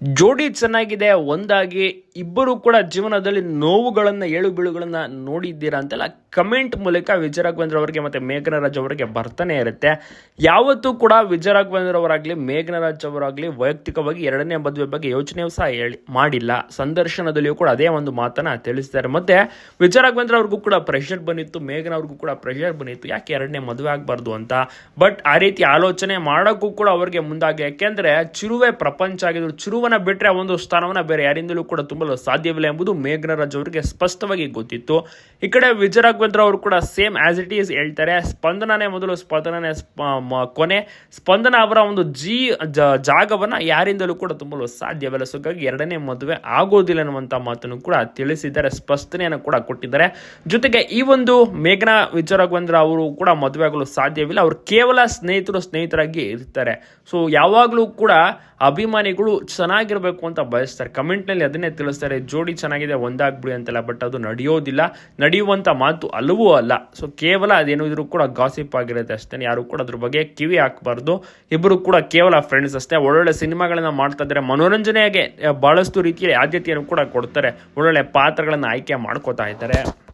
ಜೋಡಿ ಚೆನ್ನಾಗಿದೆ ಒಂದಾಗಿ ಇಬ್ಬರು ಕೂಡ ಜೀವನದಲ್ಲಿ ನೋವುಗಳನ್ನ ಏಳು ಬೀಳುಗಳನ್ನ ನೋಡಿದ್ದೀರಾ ಅಂತೆಲ್ಲ ಕಮೆಂಟ್ ಮೂಲಕ ವಿಜಯ ರಾಘವೇಂದ್ರ ಅವರಿಗೆ ಮತ್ತೆ ಮೇಘನರಾಜ್ ಅವರಿಗೆ ಬರ್ತಾನೆ ಇರುತ್ತೆ. ಯಾವತ್ತೂ ಕೂಡ ವಿಜಯ ರಾಘವೇಂದ್ರ ಅವರಾಗ್ಲಿ, ಮೇಘನರಾಜ್ ಅವರಾಗ್ಲಿ ವೈಯಕ್ತಿಕವಾಗಿ ಎರಡನೇ ಮದುವೆ ಬಗ್ಗೆ ಯೋಚನೆಯೂ ಸಹ ಹೇಳಿ ಮಾಡಿಲ್ಲ. ಸಂದರ್ಶನದಲ್ಲಿಯೂ ಕೂಡ ಅದೇ ಒಂದು ಮಾತನ್ನ ತಿಳಿಸಿದ್ದಾರೆ ಮತ್ತೆ ವಿಜಯ ರಾಘವೇಂದ್ರ ಅವ್ರಿಗೂ ಕೂಡ ಪ್ರೆಷರ್ ಬಂದಿತ್ತು, ಮೇಘನ ಅವ್ರಿಗೂ ಕೂಡ ಪ್ರೆಷರ್ ಬಂದಿತ್ತು. ಯಾಕೆ ಎರಡನೇ ಮದುವೆ ಆಗಬಾರ್ದು ಅಂತ? ಬಟ್ ಆ ರೀತಿ ಆಲೋಚನೆ ಮಾಡೋಕ್ಕೂ ಕೂಡ ಅವ್ರಿಗೆ ಮುಂದಾಗಿ ಯಾಕೆಂದ್ರೆ ಚಿರುವೆ ಪ್ರಪಂಚ ಆಗಿದ್ರು ಚಿರುವನ ಬಿಟ್ರೆ ಆ ಒಂದು ಸ್ಥಾನವನ್ನ ಬೇರೆ ಯಾರಿಂದಲೂ ಕೂಡ ತುಂಬಲು ಸಾಧ್ಯವಿಲ್ಲ ಎಂಬುದು ಮೇಘನರಾಜ್ ಅವರಿಗೆ ಸ್ಪಷ್ಟವಾಗಿ ಗೊತ್ತಿತ್ತು. ಈ ಕಡೆ ವಿಜಯ ರಾಘವೇಂದ್ರ ಅವರು ಕೂಡ ಸೇಮ್ ಆಸ್ ಇಟ್ ಈಸ್ ಹೇಳ್ತಾರೆ. ಸ್ಪಂದನನೇ ಮೊದಲು ಸ್ಪಂದನನೇ ಕೊನೆ. ಸ್ಪಂದನ ಅವರ ಒಂದು ಜೀ ಜಾಗವನ್ನ ಯಾರಿಂದಲೂ ಕೂಡ ತುಂಬಲು ಸಾಧ್ಯವಿಲ್ಲ. ಸೊ ಎರಡನೇ ಮದುವೆ ಆಗೋದಿಲ್ಲ ಅನ್ನುವಂಥ ಮಾತನ್ನು ಕೂಡ ತಿಳಿಸಿದ್ದಾರೆ. ಸ್ಪಷ್ಟನೆಯನ್ನು ಕೂಡ ಕೊಟ್ಟಿದ್ದಾರೆ. ಜೊತೆಗೆ ಈ ಒಂದು ಮೇಘನ ವಿಜಯ ರಾಘವೇಂದ್ರ ಅವರು ಕೂಡ ಮದುವೆ ಆಗಲು ಸಾಧ್ಯವಿಲ್ಲ. ಅವರು ಕೇವಲ ಸ್ನೇಹಿತರು ಸ್ನೇಹಿತರಾಗಿ ಇರ್ತಾರೆ. ಸೊ ಯಾವಾಗಲೂ ಕೂಡ ಅಭಿಮಾನಿಗಳು ಚೆನ್ನಾಗಿರಬೇಕು ಅಂತ ಬಯಸ್ತಾರೆ. ಕಮೆಂಟ್ನಲ್ಲಿ ಅದನ್ನೇ ತಿಳಿಸ್ತಾರೆ, ಜೋಡಿ ಚೆನ್ನಾಗಿದೆ, ಒಂದಾಗ್ಬಿಡಿ ಅಂತೆಲ್ಲ ಬಟ್ ಅದು ನಡೆಯೋದಿಲ್ಲ. ನಡೆಯುವಂಥ ಮಾತು ಅಲ್ಲವೂ ಅಲ್ಲ. ಸೊ ಕೇವಲ ಅದೇನು ಇದ್ರೂ ಕೂಡ ಗಾಸಿಪ್ ಆಗಿರುತ್ತೆ ಅಷ್ಟೇ ಯಾರು ಕೂಡ ಅದ್ರ ಬಗ್ಗೆ ಕಿವಿ ಹಾಕಬಾರ್ದು. ಇಬ್ಬರು ಕೂಡ ಕೇವಲ ಫ್ರೆಂಡ್ಸ್ ಅಷ್ಟೇ. ಒಳ್ಳೊಳ್ಳೆ ಸಿನಿಮಾಗಳನ್ನ ಮಾಡ್ತಾ ಇದ್ದಾರೆ. ಮನೋರಂಜನೆಗೆ ಬಹಳಷ್ಟು ರೀತಿಯ ಆದ್ಯತೆಯನ್ನು ಕೂಡ ಕೊಡ್ತಾರೆ. ಒಳ್ಳೊಳ್ಳೆ ಪಾತ್ರಗಳನ್ನು ಆಯ್ಕೆ ಮಾಡ್ಕೋತಾ ಇದ್ದಾರೆ.